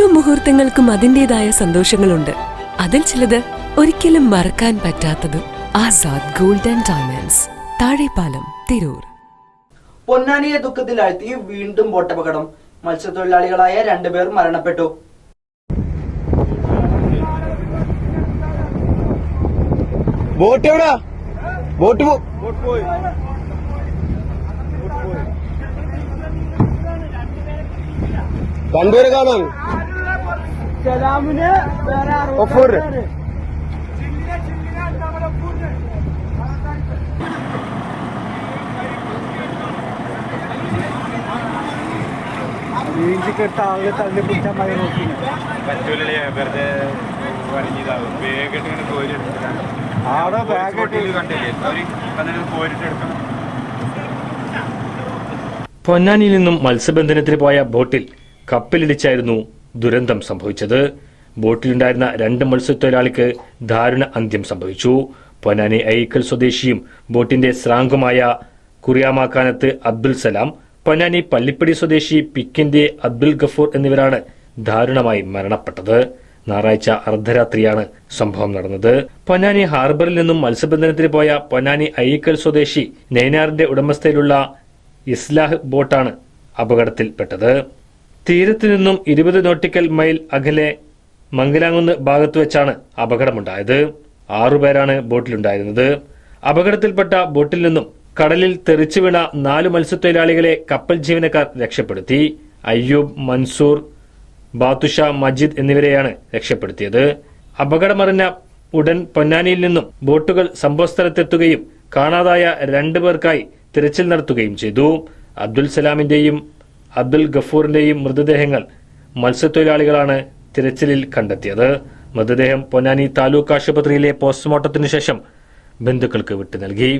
മുഹൂർത്തങ്ങൾക്കും അതിന്റേതായ സന്തോഷങ്ങളുണ്ട്. അതിൽ ചിലത് ഒരിക്കലും മറക്കാൻ പറ്റാത്തതും ആസാദ് ഗോൾഡൻ ഡയമണ്ട്സ് താഴെപ്പാലം തിരൂർ. പൊന്നാനിയെ ദുഃഖത്തിലാഴ്ത്തി വീണ്ടും ബോട്ടപകടം. മത്സ്യത്തൊഴിലാളികളായ രണ്ടുപേർ മരണപ്പെട്ടു. ബോട്ട് എവിടാ? ബോട്ട് പോ രണ്ടുപേരെ കാണാൻ. ഒഫൂർ വീഴ്ചക്കെട്ട ആളുകൾ തള്ളി പിടിച്ചാൽ മതി നോക്കി. പറ്റൂലേ വെറുതെ വരഞ്ഞിതാവും വേഗമായിട്ട് ഇങ്ങനെ കോരി എടുത്തിട്ടാണ്. ആടെ ബാഗ് കണ്ടില്ലേ? അവർ വന്നിട്ട് കോരിട്ട് എടുക്കണം. പൊന്നാനിയിൽ നിന്നും മത്സ്യബന്ധനത്തിന് പോയ ബോട്ടിൽ കപ്പലിടിച്ചായിരുന്നു ദുരന്തം സംഭവിച്ചത്. ബോട്ടിലുണ്ടായിരുന്ന രണ്ട് മത്സ്യത്തൊഴിലാളിക്ക് ദാരുണ അന്ത്യം സംഭവിച്ചു. പൊന്നാനി ഐക്കൽ സ്വദേശിയും ബോട്ടിന്റെ സ്രാങ്കുമായ കുറിയാമാക്കാനത്ത് അബ്ദുൽ സലാം പൊന്നാനി പള്ളിപ്പടി സ്വദേശി പിക്കിന്റെ അബ്ദുൽ ഗഫൂർ എന്നിവരാണ് ദാരുണമായി മരണപ്പെട്ടത്. ഞായറാഴ്ച അർദ്ധരാത്രിയാണ് സംഭവം നടന്നത്. പൊന്നാനി ഹാർബറിൽ നിന്നും മത്സ്യബന്ധനത്തിന് പോയ പൊന്നാനി അയ്യക്കൽ സ്വദേശി നെയ്നാറിന്റെ ഉടമസ്ഥയിലുള്ള ഇസ്ലാഹ് ബോട്ടാണ് അപകടത്തിൽപ്പെട്ടത്. തീരത്തു നിന്നും ഇരുപത് നോട്ടിക്കൽ മൈൽ അകലെ മംഗലാങ്കുന്ന് ഭാഗത്തു വെച്ചാണ് അപകടമുണ്ടായത്. ആറുപേരാണ് ബോട്ടിലുണ്ടായിരുന്നത്. അപകടത്തിൽപ്പെട്ട ബോട്ടിൽ നിന്നും കടലിൽ തെറിച്ചു വീണ നാല് മത്സ്യത്തൊഴിലാളികളെ കപ്പൽ ജീവനക്കാർ രക്ഷപ്പെടുത്തി. അയ്യൂബ് മൻസൂർ ബാത്തുഷ മജിദ് എന്നിവരെയാണ് രക്ഷപ്പെടുത്തിയത്. അപകടമറിഞ്ഞ ഉടൻ പൊന്നാനിയിൽ നിന്നും ബോട്ടുകൾ സംഭവസ്ഥലത്തെത്തുകയും കാണാതായ രണ്ടു പേർക്കായി തിരച്ചിൽ നടത്തുകയും ചെയ്തു. അബ്ദുൽ സലാമിന്റെയും അബ്ദുൽ ഗഫൂറിന്റെയും മൃതദേഹങ്ങൾ മത്സ്യത്തൊഴിലാളികളാണ് തിരച്ചിലിൽ കണ്ടെത്തിയത്. മൃതദേഹം പൊന്നാനി താലൂക്ക് ആശുപത്രിയിലെ പോസ്റ്റ്മോർട്ടത്തിനു ശേഷം ബന്ധുക്കൾക്ക് വിട്ടു നൽകി